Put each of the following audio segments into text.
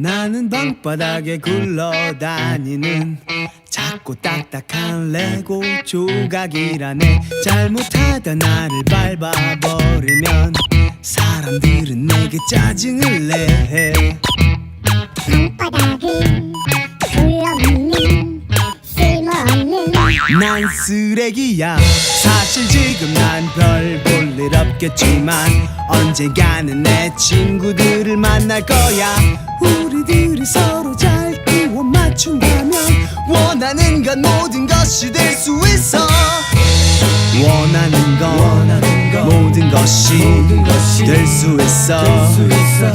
나는 방바닥에 굴러다니는 작고 딱딱한 레고 조각이라네. 잘못하다 나를 밟아버리면 사람들은 내게 짜증을 내. 방바닥을 굴러가는 쓸모없는 난 쓰레기야. 사실 지금 난 별 볼일 없겠지만 언젠가는 내 친구들을 만날 거야. 우리들이 서로 잘 끼워 맞춘다면 원하는 건 모든 것이 될 수 있어. 원하는 건 모든 것이 될 수 있어.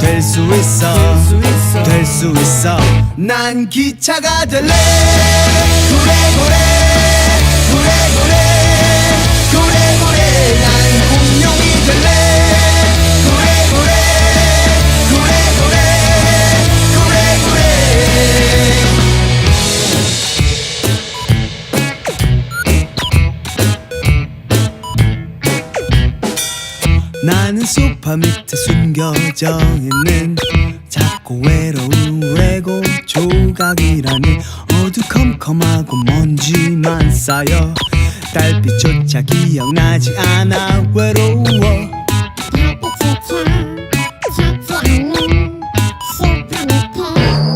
될 수 있어. 될 수 있어. 난 기차가 될래. 그래 그래 나는 소파 밑에 숨겨져 있는 작고 외로운 레고 조각이라니 어두컴컴하고 먼지만 쌓여 달빛조차 기억나지 않아. 외로워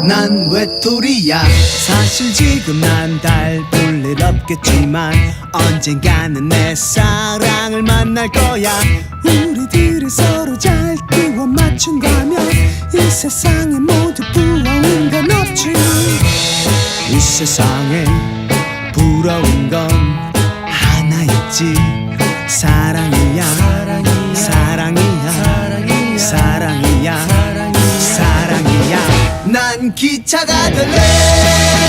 난 외톨이야. 사실 지금 난 달 볼 일 없겠지만 언젠가는 내 사랑을 만날 거야. 우리들이 서로 잘 끼워 맞춘다면 이 세상에 모두 부러운 건 없지. 이 세상에 부러운 건 하나 있지. 사랑이야 기차가 될래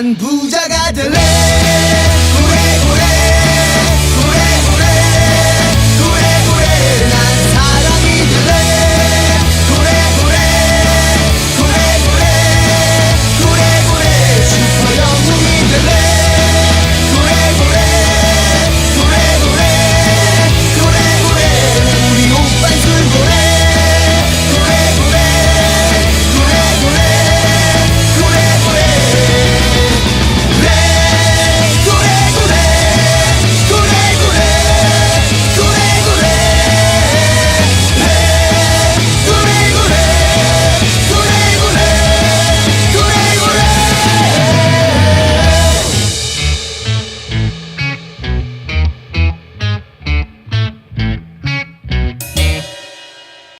난 부자가